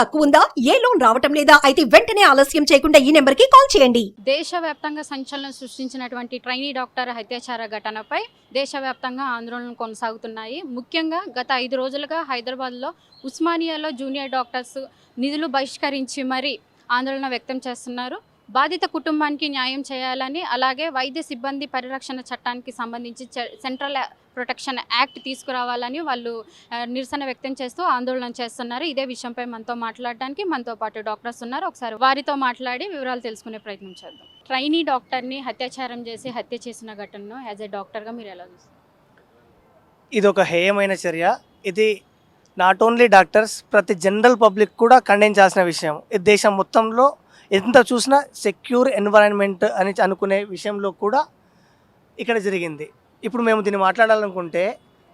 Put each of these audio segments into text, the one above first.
తక్కువ ఉందా ఏ లోన్ రావటం లేదా? అయితే వెంటనే ఆలస్యం చేయకుండా ఈ నెంబర్కి కాల్ చేయండి. దేశవ్యాప్తంగా సంచలనం సృష్టించినటువంటి ట్రైనీ డాక్టర్ హత్యాచార ఘటనపై దేశవ్యాప్తంగా ఆందోళనలు కొనసాగుతున్నాయి. ముఖ్యంగా గత ఐదు రోజులుగా హైదరాబాద్లో ఉస్మానియాలో జూనియర్ డాక్టర్స్ నిధులు బహిష్కరించి మరీ ఆందోళన వ్యక్తం చేస్తున్నారు. బాధిత కుటుంబానికి న్యాయం చేయాలని అలాగే వైద్య సిబ్బంది పరిరక్షణ చట్టానికి సంబంధించి సెంట్రల్ ప్రొటెక్షన్ యాక్ట్ తీసుకురావాలని వాళ్ళు నిరసన వ్యక్తం చేస్తూ ఆందోళన చేస్తున్నారు. ఇదే విషయంపై మనతో మాట్లాడడానికి మనతో పాటు డాక్టర్స్ ఉన్నారు. ఒకసారి వారితో మాట్లాడి వివరాలు తెలుసుకునే ప్రయత్నం చేద్దాం. ట్రైనీ డాక్టర్ని అత్యాచారం చేసి హత్య చేసిన ఘటనను యాజ్ ఎ డాక్టర్గా మీరు ఎలా చూస్తారు? ఇది ఒక హేయమైన చర్య. ఇది నాట్ ఓన్లీ డాక్టర్స్ ప్రతి జనరల్ పబ్లిక్ కూడా ఖండించాల్సిన విషయం. ఇది దేశం మొత్తంలో ఎంత చూసినా సెక్యూర్ ఎన్వైరన్మెంట్ అని అనుకునే విషయంలో కూడా ఇక్కడ జరిగింది. ఇప్పుడు మేము దీన్ని మాట్లాడాలనుకుంటే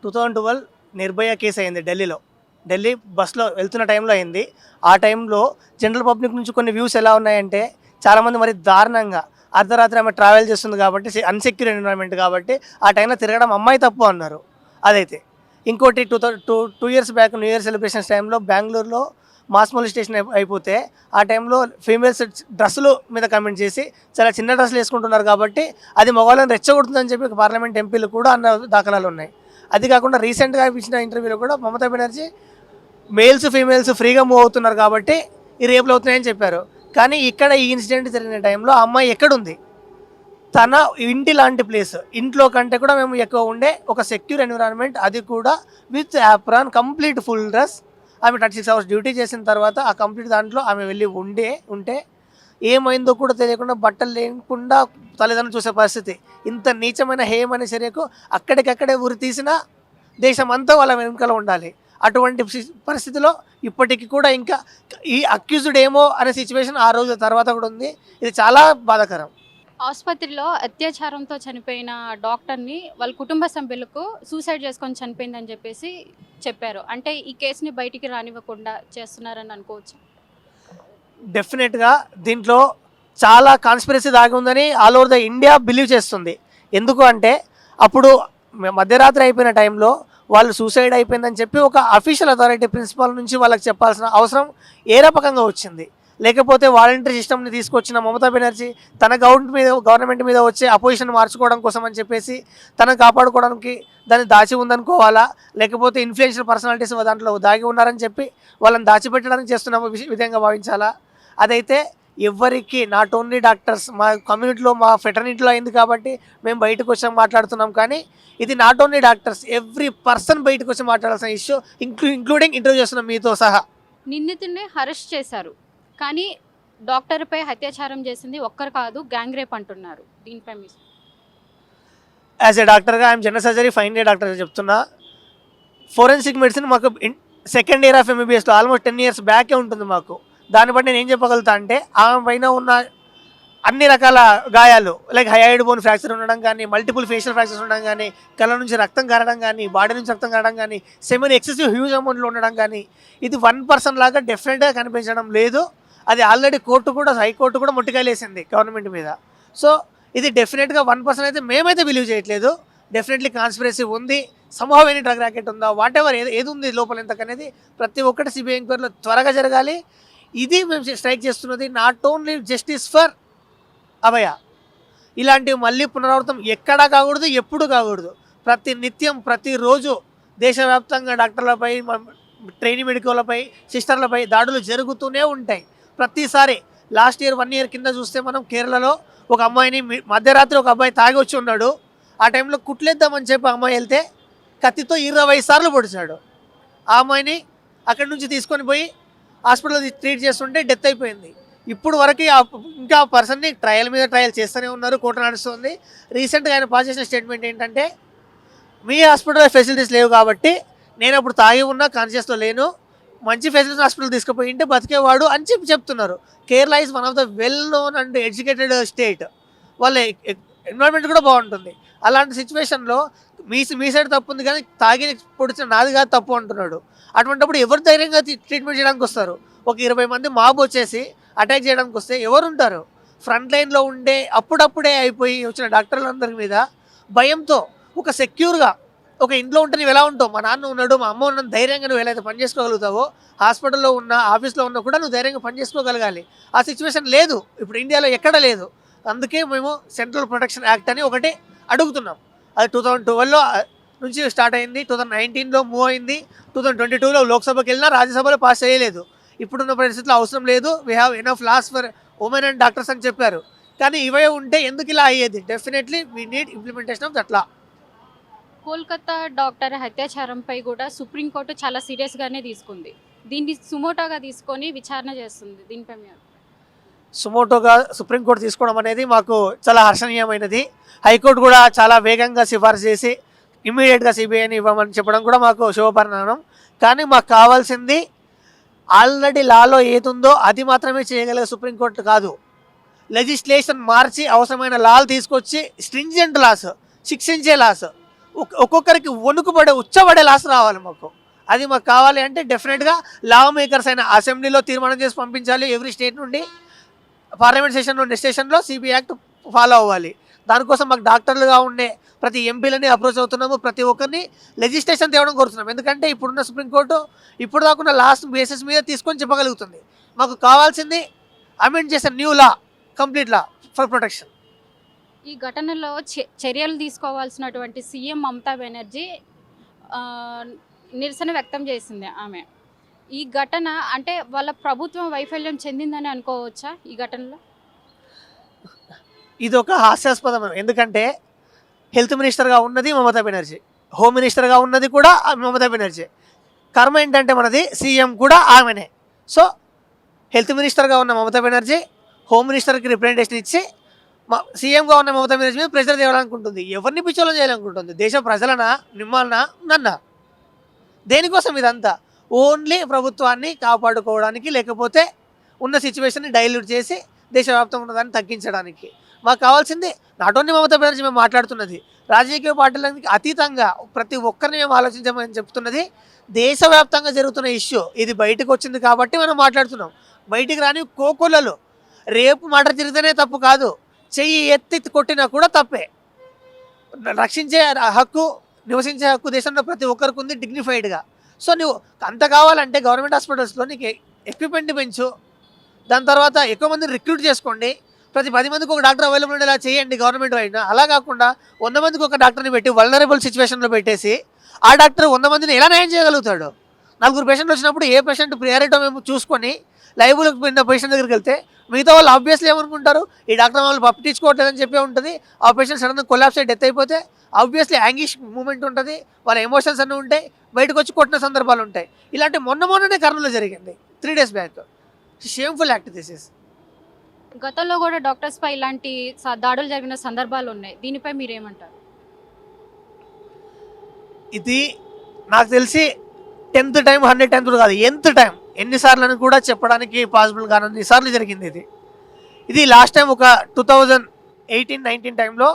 two thousand twelve Nirbhaya case అయింది ఢిల్లీలో. ఢిల్లీ బస్లో వెళ్తున్న టైంలో అయింది. ఆ టైంలో జనరల్ పబ్లిక్ నుంచి కొన్ని వ్యూస్ ఎలా ఉన్నాయంటే చాలామంది మరి దారుణంగా అర్ధరాత్రి ఆమె ట్రావెల్ చేస్తుంది కాబట్టి అన్సెక్యూర్ ఎన్విరాన్మెంట్ కాబట్టి ఆ టైంలో తిరగడం అమ్మాయి తప్పు అన్నారు. అదైతే. ఇంకోటి two thou two two years back new year celebrations టైంలో బెంగళూరులో మాస్ మొలిస్టేషన్ అయిపోతే ఆ టైంలో ఫీమేల్స్ డ్రెస్సులు మీద కమెంట్ చేసి చాలా చిన్న డ్రెస్సులు వేసుకుంటున్నారు కాబట్టి అది మగవాళ్ళని రెచ్చగొడుతుందని చెప్పి పార్లమెంట్ ఎంపీలు కూడా అన్న దాఖలాలు ఉన్నాయి. అది కాకుండా రీసెంట్గా ఇచ్చిన ఇంటర్వ్యూలో కూడా మమతా బెనర్జీ మేల్స్ ఫీమేల్స్ ఫ్రీగా మూవ్ అవుతున్నారు కాబట్టి ఈ రేపులు అవుతున్నాయని చెప్పారు. కానీ ఇక్కడ ఈ ఇన్సిడెంట్ జరిగిన టైంలో అమ్మాయి ఎక్కడుంది? తన ఇంటి లాంటి ప్లేస్. ఇంట్లో కంటే కూడా మేము ఎక్కువ ఉండే ఒక సెక్యూర్ ఎన్విరాన్మెంట్. అది కూడా with apron complete full dress. ఆమె థర్టీ సిక్స్ అవర్స్ డ్యూటీ చేసిన తర్వాత ఆ కంప్లీట్ దాంట్లో ఆమె వెళ్ళి ఉండే ఉంటే ఏమైందో కూడా తెలియకుండా బట్టలు లేకుండా తల్లిదండ్రులు చూసే పరిస్థితి. ఇంత నీచమైన హేయమైన చర్యకు అక్కడికక్కడే ఉరి తీసిన దేశం అంతా వాళ్ళ వెనుకల ఉండాలి. అటువంటి పరిస్థితిలో ఇప్పటికీ కూడా ఇంకా ఈ అక్యూజ్డ్ ఏమో అనే సిచ్యువేషన్ ఆ రోజు తర్వాత కూడా ఉంది. ఇది చాలా బాధాకరం. ఆసుపత్రిలో అత్యాచారంతో చనిపోయిన డాక్టర్ని వాళ్ళ కుటుంబ సభ్యులకు సూసైడ్ చేసుకొని చనిపోయిందని చెప్పేసి చెప్పారు. అంటే ఈ కేసుని బయటికి రానివ్వకుండా చేస్తున్నారని అనుకోవచ్చు? డెఫినెట్గా దీంట్లో చాలా కాన్స్పిరసీ దాగి ఉందని all over the India believe చేస్తుంది. ఎందుకు అంటే అప్పుడు మధ్యరాత్రి అయిపోయిన టైంలో వాళ్ళు సూసైడ్ అయిపోయిందని చెప్పి ఒక అఫీషియల్ అథారిటీ ప్రిన్సిపాల్ నుంచి వాళ్ళకి చెప్పాల్సిన అవసరం ఏ రకంగా వచ్చింది? లేకపోతే వాలంటరీ సిస్టమ్ని తీసుకొచ్చిన మమతా బెనర్జీ తన గవర్నమెంట్ మీద గవర్నమెంట్ మీద వచ్చే అపోజిషన్ మార్చుకోవడం కోసం అని చెప్పేసి తనను కాపాడుకోవడానికి దాన్ని దాచి ఉందనుకోవాలా? లేకపోతే ఇన్ఫ్లుయెన్షియల్ పర్సనాలిటీస్ దాంట్లో దాగి ఉన్నారని చెప్పి వాళ్ళని దాచిపెట్టడానికి చేస్తున్నాము విధంగా భావించాలా? అదైతే ఎవరికి నాట్ ఓన్లీ డాక్టర్స్ మా కమ్యూనిటీలో మా ఫెటర్నిటీలో అయింది కాబట్టి మేము బయటకు వచ్చాం మాట్లాడుతున్నాం కానీ ఇది not only doctors every person బయటకు వచ్చి మాట్లాడాల్సిన ఇష్యూ ఇంక్లూ ఇంక్లూడింగ్ ఇంటర్వ్యూ చేస్తున్నాం మీతో సహా. నిందితుడిని అరెస్ట్ చేశారు. కానీ డాక్టర్పై అత్యాచారం చేసింది ఒక్కరు కాదు గ్యాంగ్ రేప్ అంటున్నారు. దీనిపై మీ యాజ్ ఏ డాక్టర్గా I'm general surgery fine day డాక్టర్గా చెప్తున్నా. ఫోరెన్సిక్ మెడిసిన్ మాకు సెకండ్ ఇయర్ ఆఫ్ ఎంబీబీఎస్లో ఆల్మోస్ట్ టెన్ ఇయర్స్ బ్యాకే ఉంటుంది మాకు. దాన్ని బట్టి నేను ఏం చెప్పగలుగుతా అంటే ఆమె పైన ఉన్న అన్ని రకాల గాయాలు లైక్ హైడ్ బోన్ ఫ్రాక్చర్ ఉండడం కానీ మల్టిపుల్ ఫేషియల్ ఫ్రాక్చర్స్ ఉండడం కానీ కళ్ళ నుంచి రక్తం కారడం కానీ బాడీ నుంచి రక్తం కారడం కానీ సెమీన్ ఎక్సెసివ్ హ్యూజ్ అమౌంట్లో ఉండడం కానీ ఇది వన్ పర్సన్ లాగా డెఫినెట్గా కనిపించడం లేదు. అది ఆల్రెడీ కోర్టు కూడా హైకోర్టు కూడా ముట్టికాయలేసింది గవర్నమెంట్ మీద. సో ఇది డెఫినెట్గా వన్ పర్సన్ అయితే మేమైతే బిలీవ్ చేయట్లేదు. డెఫినెట్లీ కాన్స్పిరసీ ఉంది. సంభవం ఎనీ డ్రగ్ ర్యాకెట్ ఉందా? వాట్ ఎవర్ ఏది ఏది ఉంది లోపల ఎంతకనేది ప్రతి ఒక్కటి సిబిఐ ఎంక్వైరీలో త్వరగా జరగాలి. ఇది మేము స్ట్రైక్ చేస్తున్నది not only justice for Abhaya. ఇలాంటివి మళ్ళీ పునరావృతం ఎక్కడా కాకూడదు ఎప్పుడు కాకూడదు. ప్రతి నిత్యం ప్రతిరోజు దేశవ్యాప్తంగా డాక్టర్లపై ట్రైనింగ్ మెడికల్పై సిస్టర్లపై దాడులు జరుగుతూనే ఉంటాయి. ప్రతిసారి లాస్ట్ ఇయర్ వన్ ఇయర్ కింద చూస్తే మనం కేరళలో ఒక అమ్మాయిని మధ్యరాత్రి ఒక అబ్బాయి తాగి వచ్చి ఉన్నాడు. ఆ టైంలో కుట్లేద్దామని చెప్పి అమ్మాయి వెళ్తే కత్తితో ఇరవై సార్లు పొడిచాడు. ఆ అమ్మాయిని అక్కడి నుంచి తీసుకొని పోయి హాస్పిటల్లో ట్రీట్ చేస్తుంటే డెత్ అయిపోయింది. ఇప్పుడు వరకు ఇంకా ఆ పర్సన్ని ట్రయల్ మీద ట్రయల్ చేస్తూనే ఉన్నారు కోర్టు నడుస్తుంది. రీసెంట్గా ఆయన పాస్ చేసిన స్టేట్మెంట్ ఏంటంటే మీ హాస్పిటల్లో ఫెసిలిటీస్ లేవు కాబట్టి నేను అప్పుడు తాగి ఉన్నా కాన్షియస్లో లేను. మంచి ఫెసిలిటీ హాస్పిటల్ తీసుకుపోయి ఉంటే బతికేవాడు అని చెప్పి చెప్తున్నారు. Kerala is one of the well known and educated state వాళ్ళ ఎన్విరాన్మెంట్ కూడా బాగుంటుంది. అలాంటి సిచ్యువేషన్లో మీ మీ సైడ్ తప్పు ఉంది కానీ తాగి పొడిచిన నాది కాదు తప్పు అంటున్నాడు. అటువంటిప్పుడు ఎవరు ధైర్యంగా ట్రీట్మెంట్ చేయడానికి వస్తారు? ఒక ఇరవై మంది మాబు వచ్చేసి అటాక్ చేయడానికి వస్తే ఎవరు ఉంటారు ఫ్రంట్ లైన్లో ఉండే అప్పుడప్పుడే అయిపోయి వచ్చిన డాక్టర్లందరి మీద భయంతో ఒక సెక్యూర్గా ఒక ఇంట్లో ఉంటే నువ్వు ఎలా ఉంటావు? మా నాన్న ఉన్నాడు మా అమ్మ ఉన్న ధైర్యంగా నువ్వు ఎలా అయితే పని చేసుకోగలుగుతావో హాస్పిటల్లో ఉన్న ఆఫీస్లో ఉన్నా కూడా నువ్వు ధైర్యంగా పని చేసుకోగలగాలి. ఆ సిచ్యువేషన్ లేదు. ఇప్పుడు ఇండియాలో ఎక్కడ లేదు. అందుకే మేము సెంట్రల్ ప్రొటెక్షన్ యాక్ట్ అని ఒకటి అడుగుతున్నాం. అది టూ థౌజండ్ ట్వెల్వ్లో నుంచి స్టార్ట్ అయింది. టూ థౌజండ్ నైన్టీన్లో మూవ్ అయింది. టూ థౌజండ్ ట్వంటీ టూలో లోక్సభకి వెళ్ళినా రాజ్యసభలో పాస్ చేయలేదు. ఇప్పుడున్న పరిస్థితుల్లో అవసరం లేదు. We have enough laws for women and doctors అని చెప్పారు. కానీ ఇవే ఉంటే ఎందుకు ఇలా అయ్యేది? Definitely we need implementation of దట్లా Kolkata doctor అత్యాచారంపై కూడా సుప్రీంకోర్టు చాలా సీరియస్గానే తీసుకుంది. దీన్ని సుమోటోగా తీసుకొని విచారణ చేస్తుంది. దీనిపై మీరు సుమోటోగా సుప్రీంకోర్టు తీసుకోవడం అనేది మాకు చాలా హర్షణీయమైనది. హైకోర్టు కూడా చాలా వేగంగా సిఫార్సు చేసి ఇమ్మీడియట్గా సిబిఐని ఇవ్వమని చెప్పడం కూడా మాకు శుభపరిణామం. కానీ మాకు కావాల్సింది ఆల్రెడీ లాలో ఏదుందో అది మాత్రమే చేయగలిగే సుప్రీంకోర్టు కాదు. లెజిస్లేషన్ మార్చి అవసరమైన లాలు తీసుకొచ్చి స్ట్రింజెంట్ లాస్ శిక్షించే లాస్ ఒక్కొక్కరికి వణుకుపడే ఉచ్చబడే లాస్ రావాలి మాకు. అది మాకు కావాలి అంటే డెఫినెట్గా లా మేకర్స్ అయిన అసెంబ్లీలో తీర్మానం చేసి పంపించాలి ఎవ్రీ స్టేట్ నుండి. పార్లమెంట్ సెషన్ నుండి సెషన్లో సిబిఐ యాక్ట్ ఫాలో అవ్వాలి. దానికోసం మాకు డాక్టర్లుగా ఉండే ప్రతి ఎంపీలని అప్రోచ్ అవుతున్నాము ప్రతి ఒక్కరిని లెజిస్లేషన్ తేవడం కోరుతున్నాం ఎందుకంటే ఇప్పుడున్న సుప్రీంకోర్టు ఇప్పుడు దాకున్న లాస్ట్ బేసిస్ మీద తీసుకొని చెప్పగలుగుతుంది. మాకు కావాల్సింది అమెండ్ చేసిన new law complete law for protection ఈ ఘటనలో చర్యలు తీసుకోవాల్సినటువంటి సీఎం మమతా బెనర్జీ నిరసన వ్యక్తం చేసింది ఆమె. ఈ ఘటన అంటే వాళ్ళ ప్రభుత్వం వైఫల్యం చెందిందని అనుకోవచ్చా ఈ ఘటనలో? ఇది ఒక హాస్యాస్పదం. ఎందుకంటే హెల్త్ మినిస్టర్గా ఉన్నది మమతా బెనర్జీ. హోమ్ మినిస్టర్గా ఉన్నది కూడా ఆ మమతా బెనర్జీ. కర్మ ఏంటంటే మనది సీఎం కూడా ఆమెనే. సో హెల్త్ మినిస్టర్గా ఉన్న మమతా బెనర్జీ హోమ్ మినిస్టర్కి రిప్రజెంటేషన్ ఇచ్చి సీఎంగా ఉన్న మమతా బెనర్జీ మీద ప్రెషర్ తేవాలనుకుంటుంది. ఎవరిని పిచ్చోలో చేయాలనుకుంటుంది? దేశ ప్రజలనా మిమ్మల్నా నన్న? దేనికోసం ఇదంతా? ఓన్లీ ప్రభుత్వాన్ని కాపాడుకోవడానికి లేకపోతే ఉన్న సిచ్యువేషన్ని డైల్యూట్ చేసి దేశవ్యాప్తంగా ఉన్నదాన్ని తగ్గించడానికి. మాకు కావాల్సింది నాట్ ఓన్లీ మమతా బెనర్జీ మేము మాట్లాడుతున్నది రాజకీయ పార్టీలకి అతీతంగా ప్రతి ఒక్కరిని మేము ఆలోచించమని చెప్తున్నది దేశవ్యాప్తంగా జరుగుతున్న ఇష్యూ. ఇది బయటకు వచ్చింది కాబట్టి మనం మాట్లాడుతున్నాం. బయటికి రాని కోకొల్లలు. రేపు మాట జరిగితేనే తప్పు కాదు. చెయ్యి ఎత్తి కొట్టినా కూడా తప్పే. రక్షించే హక్కు నివసించే హక్కు దేశంలో ప్రతి ఒక్కరికి ఉంది డిగ్నిఫైడ్గా సో నువ్వు అంత కావాలంటే గవర్నమెంట్ హాస్పిటల్స్లో నీకు ఎక్విప్మెంట్ పెంచు. దాని తర్వాత ఎక్కువ మందిని రిక్రూట్ చేసుకోండి. ప్రతి పది మందికి ఒక డాక్టర్ అవైలబుల్ ఉండేలా చేయండి గవర్నమెంట్ అయినా అలా కాకుండా వంద మందికి ఒక డాక్టర్ని పెట్టి వల్నరబుల్ సిచ్యువేషన్లో పెట్టేసి ఆ డాక్టర్ వంద మందిని ఎలా నయం చేయగలుగుతాడు? నలుగురు పేషెంట్లు వచ్చినప్పుడు ఏ పేషెంట్ ప్రియారిటీ మేము చూసుకొని లైవ్లకు పోయిన పేషెంట్ దగ్గరికి వెళ్తే మిగతా వాళ్ళు ఆబ్వియస్లీ ఏమనుకుంటారు? ఈ డాక్టర్ వాళ్ళు పట్టించుకోవట్లేదని చెప్పే ఉంటుంది. ఆ పేషెంట్ సడన్గా కొలాప్స్ అయ్యి డెత్ అయిపోతే ఆబ్వియస్లీ యాంగిష్ మూమెంట్ ఉంటుంది. వాళ్ళ ఎమోషన్స్ అన్నీ ఉంటాయి. బయటకు వచ్చి కొట్టిన సందర్భాలు ఉంటాయి. ఇలాంటి మొన్న మొన్ననే కర్నూలులో జరిగింది. Three days back shameful act this is గతంలో కూడా డాక్టర్స్ పై ఇలాంటి దాడులు జరిగిన సందర్భాలు ఉన్నాయి. దీనిపై మీరేమంటారు? ఇది నాకు తెలిసి టెన్త్ టైం హండ్రెడ్ టెన్త్ కాదు. ఎంత్ టైం ఎన్నిసార్లు అని కూడా చెప్పడానికి పాసిబుల్ కానీ సార్లు జరిగింది ఇది. ఇది లాస్ట్ టైం ఒక two thousand eighteen nineteen time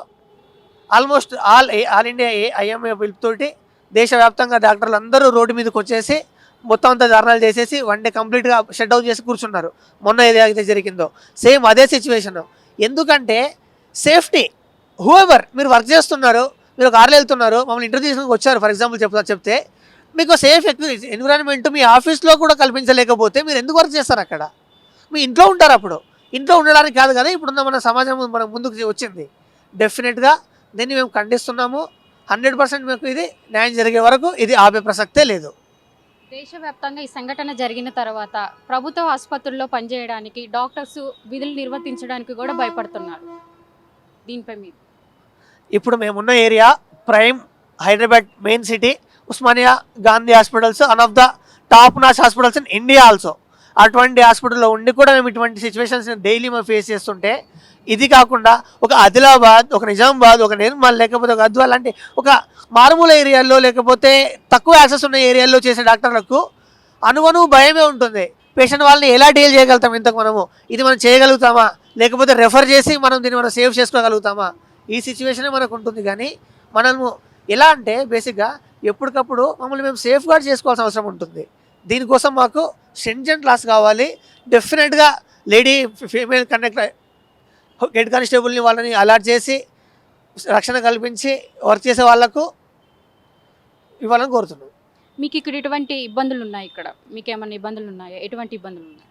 almost all all India IMA పిలుపుతోటి దేశవ్యాప్తంగా డాక్టర్లు అందరూ రోడ్డు మీదకి వచ్చేసి మొత్తం అంతా ధర్నాలు చేసేసి వన్ డే కంప్లీట్గా షట్ డౌన్ చేసి కూర్చున్నారు. మొన్న ఏదైతే జరిగిందో. సేమ్ అదే సిచ్యువేషన్. ఎందుకంటే సేఫ్టీ హూఎవర్ మీరు వర్క్ చేస్తున్నారు మీరు కార్లు వెళ్తున్నారు మమ్మల్ని ఇంటర్వ్యూ తీసుకుని వచ్చారు ఫర్ ఎగ్జాంపుల్ చెప్తా చెప్తే మీకు సేఫ్ ఎన్విరాన్మెంట్ మీ ఆఫీస్లో కూడా కల్పించలేకపోతే మీరు ఎందుకు వర్క్ చేస్తారు అక్కడ? మీ ఇంట్లో ఉంటారు అప్పుడు. ఇంట్లో ఉండడానికి కాదు కదా ఇప్పుడున్న మన సమాజం మన ముందుకు వచ్చింది. డెఫినెట్గా దీన్ని మేము ఖండిస్తున్నాము. హండ్రెడ్ పర్సెంట్ మీకు ఇది న్యాయం జరిగే వరకు ఇది ఆపే ప్రసక్తే లేదు. దేశవ్యాప్తంగా ఈ సంఘటన జరిగిన తర్వాత ప్రభుత్వ ఆసుపత్రుల్లో పనిచేయడానికి డాక్టర్స్ విధులు నిర్వర్తించడానికి కూడా భయపడుతున్నారు. దీనిపై మీరు ఇప్పుడు మేమున్న area prime Hyderabad main city Osmania Gandhi hospitals one of the top notch hospitals in India also అటువంటి హాస్పిటల్లో ఉండి కూడా మేము ఇటువంటి సిచ్యువేషన్స్ డైలీ మేము ఫేస్ చేస్తుంటే ఇది కాకుండా ఒక ఆదిలాబాద్ ఒక నిజామాబాద్ ఒక నిర్మల్ లేకపోతే ఒక అద్వాల్ లాంటి ఒక మారుమూల ఏరియాల్లో లేకపోతే తక్కువ యాక్సెస్ ఉన్న ఏరియాల్లో చేసే డాక్టర్లకు అనువను భయమే ఉంటుంది. పేషెంట్ వాళ్ళని ఎలా డీల్ చేయగలుగుతాం ఇంతకు మనము? ఇది మనం చేయగలుగుతామా? లేకపోతే రెఫర్ చేసి మనం దీన్ని మనం సేవ్ చేసుకోగలుగుతామా? ఈ సిచ్యువేషనే మనకు ఉంటుంది. కానీ మనము ఎలా అంటే బేసిక్గా ఎప్పటికప్పుడు మమ్మల్ని మేము సేఫ్ గార్డ్ చేసుకోవాల్సిన అవసరం ఉంటుంది. దీనికోసం మాకు స్ట్రింజెంట్ క్లాస్ కావాలి. డెఫినెట్గా లేడీ ఫీమేల్ కండక్టర్ హెడ్ కానిస్టేబుల్ని వాళ్ళని అలర్ట్ చేసి రక్షణ కల్పించి వర్క్ చేసే వాళ్ళకు ఇవ్వాలని కోరుతున్నాం. మీకు ఇక్కడ ఎటువంటి ఇబ్బందులు ఉన్నాయి ఇక్కడ? మీకు ఏమైనా ఇబ్బందులు ఉన్నాయా? ఎటువంటి ఇబ్బందులు ఉన్నాయి?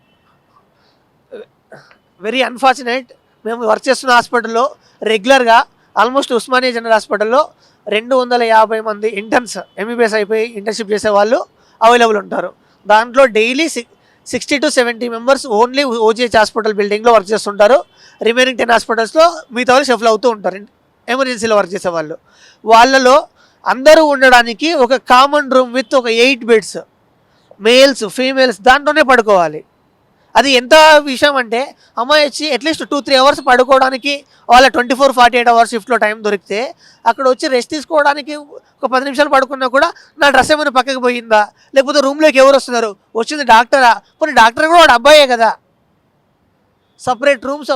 వెరీ అన్ఫార్చునేట్ మేము వర్క్ చేస్తున్న హాస్పిటల్లో రెగ్యులర్గా ఆల్మోస్ట్ ఉస్మానియా జనరల్ హాస్పిటల్లో రెండు వందల యాభై మంది ఇంటర్న్స్ ఎంబీబీఎస్ అయిపోయి ఇంటర్న్షిప్ చేసే వాళ్ళు అవైలబుల్ ఉంటారు. దాంట్లో daily sixty to seventy members only OGH hospital బిల్డింగ్లో వర్క్ చేస్తుంటారు. రిమైనింగ్ టెన్ హాస్పిటల్స్లో మిగతా వాళ్ళు షఫల్ అవుతూ ఉంటారు. ఎమర్జెన్సీలో వర్క్ చేసే వాళ్ళు. వాళ్ళలో అందరూ ఉండడానికి ఒక కామన్ రూమ్ విత్ ఒక ఎయిట్ బెడ్స్ మేల్స్ ఫీమేల్స్ దాంట్లోనే పడుకోవాలి. అది ఎంత విషయం అంటే అమ్మాయి వచ్చి అట్లీస్ట్ టూ త్రీ అవర్స్ పడుకోవడానికి వాళ్ళ twenty four forty eight hours షిఫ్ట్లో టైం దొరికితే అక్కడ వచ్చి రెస్ట్ తీసుకోవడానికి ఒక పది నిమిషాలు పడుకున్నా కూడా నా డ్రెస్ ఏమైనా పక్కకి పోయిందా? లేకపోతే రూమ్లోకి ఎవరు వస్తున్నారు? వచ్చింది డాక్టరా పోనీ డాక్టర్ కూడా వాడు అబ్బాయే కదా. సపరేట్ రూమ్స్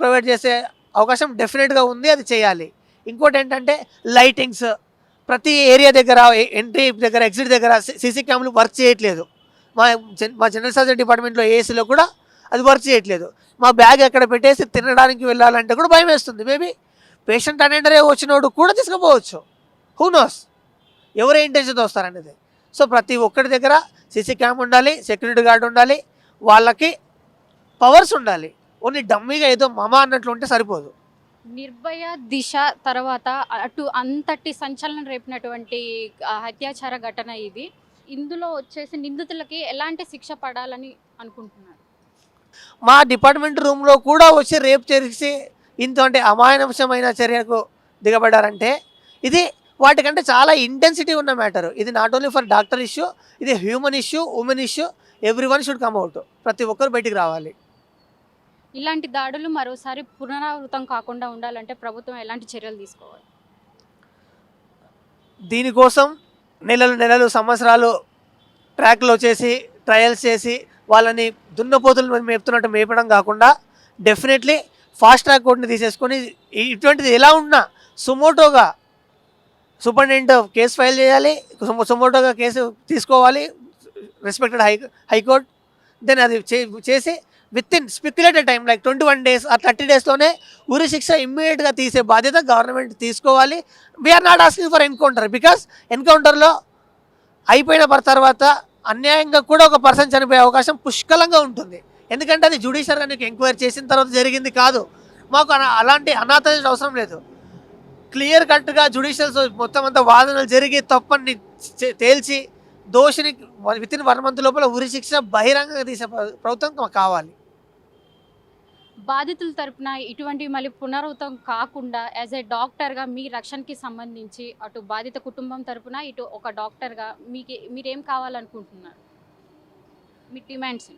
ప్రొవైడ్ చేసే అవకాశం డెఫినెట్గా ఉంది అది చేయాలి. ఇంకోటి ఏంటంటే లైటింగ్స్ ప్రతి ఏరియా దగ్గర ఎంట్రీ దగ్గర ఎగ్జిట్ దగ్గర సీసీ క్యామ్లు వర్క్ చేయట్లేదు. మా జన్- మా జనరల్ సర్జరీ డిపార్ట్మెంట్లో ఏసీలో కూడా అది వర్క్ చేయట్లేదు. మా బ్యాగ్ ఎక్కడ పెట్టేసి తినడానికి వెళ్ళాలంటే కూడా భయం వేస్తుంది. మేబీ పేషెంట్ అటెండరే వచ్చినోడు కూడా తీసుకుపోవచ్చు. హూ నోస్ ఎవరు ఇంటెన్షన్తో వస్తారనేది. సో ప్రతి ఒక్కరి దగ్గర సీసీ క్యామ్ ఉండాలి సెక్యూరిటీ గార్డ్ ఉండాలి వాళ్ళకి పవర్స్ ఉండాలి. ఓన్లీ డమ్మీగా ఏదో మమ అన్నట్లు ఉంటే సరిపోదు. నిర్భయ దిశ తర్వాత అటు అంతటి సంచలనం రేపినటువంటి అత్యాచార ఘటన ఇది. ఇందులో వచ్చేసి నిందితులకి ఎలాంటి శిక్ష పడాలని అనుకుంటున్నారు? మా డిపార్ట్మెంట్ రూమ్లో కూడా వచ్చి రేప్ చేసి ఇంత అంటే అమాయనవశమైన చర్యకు దిగబడ్డారంటే ఇది వాటికంటే చాలా ఇంటెన్సిటీ ఉన్న మ్యాటర్. ఇది not only for doctor issue ఇది human issue women issue every one should come out. ప్రతి ఒక్కరు బయటికి రావాలి. ఇలాంటి దాడులు మరోసారి పునరావృతం కాకుండా ఉండాలంటే ప్రభుత్వం ఎలాంటి చర్యలు తీసుకోవాలి? దీనికోసం నెలలు నెలలు సంవత్సరాలు ట్రాక్లో చేసి ట్రయల్స్ చేసి వాళ్ళని దున్నపోతులు మేపుతున్నట్టు మేపడం కాకుండా డెఫినెట్లీ ఫాస్ట్ ట్రాక్ కోర్టుని తీసేసుకొని ఇటువంటిది ఎలా ఉన్నా సుమోటోగా సూపరింటెండెంట్ కేసు ఫైల్ చేయాలి సుమోటోగా కేసు తీసుకోవాలి respected high high court. Then అది చే- చేసి with in speculated time like twenty one days ఆ థర్టీ డేస్లోనే ఉరి శిక్ష ఇమ్మీడియట్గా తీసే బాధ్యత గవర్నమెంట్ తీసుకోవాలి. We're not asking for encounter because ఎన్కౌంటర్లో అయిపోయిన పర్ తర్వాత అన్యాయంగా కూడా ఒక పర్సన్ చనిపోయే అవకాశం పుష్కలంగా ఉంటుంది. ఎందుకంటే అది జుడిషియల్గా నీకు ఎంక్వైరీ చేసిన తర్వాత జరిగింది కాదు. మాకు అలాంటి అనాథ అవసరం లేదు. క్లియర్ కట్గా జుడిషియల్ మొత్తం అంతా వాదనలు జరిగి తప్పని తేల్చి దోషిని విత్ ఇన్ వన్ మంత్ లోపల ఉరి శిక్ష బహిరంగంగా తీసే ప్రభుత్వం మాకు కావాలి. బాధితుల తరపున ఇటువంటి మళ్ళీ పునరావృతం కాకుండా యాజ్ ఏ డాక్టర్గా మీ రక్షణకి సంబంధించి అటు బాధిత కుటుంబం తరపున ఇటు ఒక డాక్టర్గా మీకు మీరేం కావాలనుకుంటున్నారు? మీ డిమాండ్స్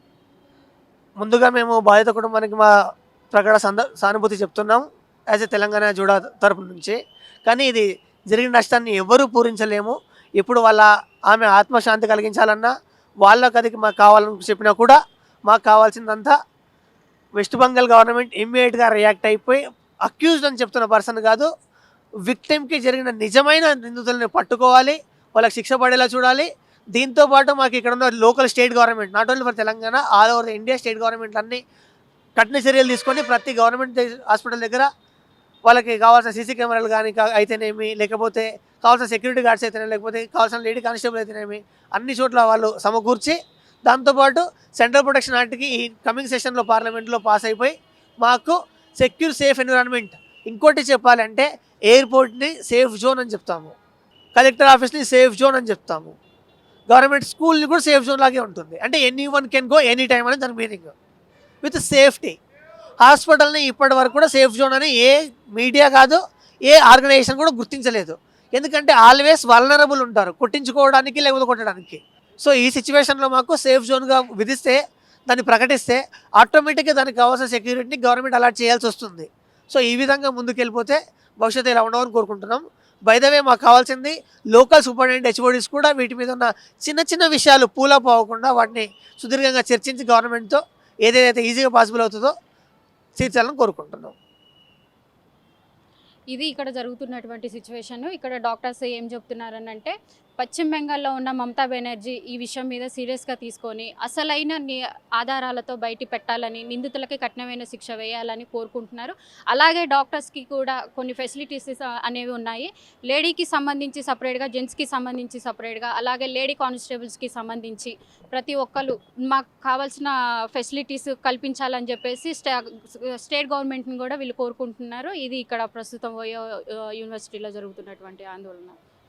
ముందుగా మేము బాధిత కుటుంబానికి మా ప్రగాఢ సంద సానుభూతి చెప్తున్నాం యాజ్ ఎ తెలంగాణ జూడా తరపు నుంచి. కానీ ఇది జరిగిన నష్టాన్ని ఎవరూ పూరించలేము. ఇప్పుడు వాళ్ళ ఆమె ఆత్మశాంతి కలిగించాలన్నా వాళ్ళకి అది మాకు కావాలని చెప్పినా కూడా మాకు కావాల్సిందంతా వెస్ట్ బెంగాల్ గవర్నమెంట్ ఇమ్మీడియట్గా రియాక్ట్ అయిపోయి అక్యూజ్డ్ అని చెప్తున్న పర్సన్ కాదు విక్టిమ్కి జరిగిన నిజమైన నిందితుల్ని పట్టుకోవాలి వాళ్ళకి శిక్ష పడేలా చూడాలి. దీంతో పాటు మాకు ఇక్కడ ఉన్న local state government not only for Telangana all over India state government అన్ని కఠిన చర్యలు తీసుకొని ప్రతి గవర్నమెంట్ హాస్పిటల్ దగ్గర వాళ్ళకి కావాల్సిన సీసీ కెమెరాలు కానీ అయితేనేమి లేకపోతే కావాల్సిన సెక్యూరిటీ గార్డ్స్ అయితేనేమి లేకపోతే కావాల్సిన లేడీ కానిస్టేబుల్ అయితేనేమి అన్ని చోట్ల వాళ్ళు సమకూర్చి దాంతోపాటు సెంట్రల్ ప్రొటెక్షన్ యాక్ట్కి ఈ కమింగ్ సెషన్లో పార్లమెంట్లో పాస్ అయిపోయి మాకు సెక్యూర్ సేఫ్ ఎన్విరాన్మెంట్ ఇంకోటి చెప్పాలంటే ఎయిర్పోర్ట్ని సేఫ్ జోన్ అని చెప్తాము. కలెక్టర్ ఆఫీస్ని సేఫ్ జోన్ అని చెప్తాము. గవర్నమెంట్ స్కూల్ని కూడా సేఫ్ జోన్ లాగే ఉంటుంది. అంటే any one can go any time అని దాని మీనింగ్. With safety. హాస్పిటల్ని ఇప్పటి వరకు కూడా సేఫ్ జోన్ అని ఏ మీడియా కాదు ఏ ఆర్గనైజేషన్ కూడా గుర్తించలేదు. ఎందుకంటే ఆల్వేస్ వల్నరబుల్ ఉంటారు. కొట్టించుకోవడానికి లేకపోతే కొట్టడానికి. సో ఈ సిచ్యువేషన్లో మాకు సేఫ్ జోన్గా విధిస్తే దాన్ని ప్రకటిస్తే ఆటోమేటిక్గా దానికి కావాల్సిన సెక్యూరిటీని గవర్నమెంట్ అలాట్ చేయాల్సి వస్తుంది. సో ఈ విధంగా ముందుకెళ్ళిపోతే భవిష్యత్తు ఇలా ఉండవని కోరుకుంటున్నాం. బైదవే మాకు కావాల్సింది లోకల్ సూపరింటెండెంట్ హెచ్ఓడీస్ కూడా వీటి మీద ఉన్న చిన్న చిన్న విషయాలు పూలప్ అవ్వకుండా వాటిని సుదీర్ఘంగా చర్చించి గవర్నమెంట్తో ఏదైతే ఈజీగా పాసిబుల్ అవుతుందో తీర్చాలని కోరుకుంటున్నాం. ఇది ఇక్కడ జరుగుతున్నటువంటి సిచ్యువేషన్ ఇక్కడ డాక్టర్స్ ఏం చెప్తున్నారని అంటే పశ్చిమ బెంగాల్లో ఉన్న మమతా బెనర్జీ ఈ విషయం మీద సీరియస్గా తీసుకొని అసలైన ఆధారాలతో బయట పెట్టాలని నిందితులకి కఠినమైన శిక్ష వేయాలని కోరుకుంటున్నారు. అలాగే డాక్టర్స్కి కూడా కొన్ని ఫెసిలిటీస్ అనేవి ఉన్నాయి. లేడీకి సంబంధించి సపరేట్గా జెంట్స్కి సంబంధించి సపరేట్గా అలాగే లేడీ కానిస్టేబుల్స్కి సంబంధించి ప్రతి ఒక్కరు మాకు కావాల్సిన ఫెసిలిటీస్ కల్పించాలని చెప్పేసి స్టేట్ గవర్నమెంట్ని కూడా వీళ్ళు కోరుకుంటున్నారు. ఇది ఇక్కడ ప్రస్తుతం ఓయో యూనివర్సిటీలో జరుగుతున్నటువంటి ఆందోళన.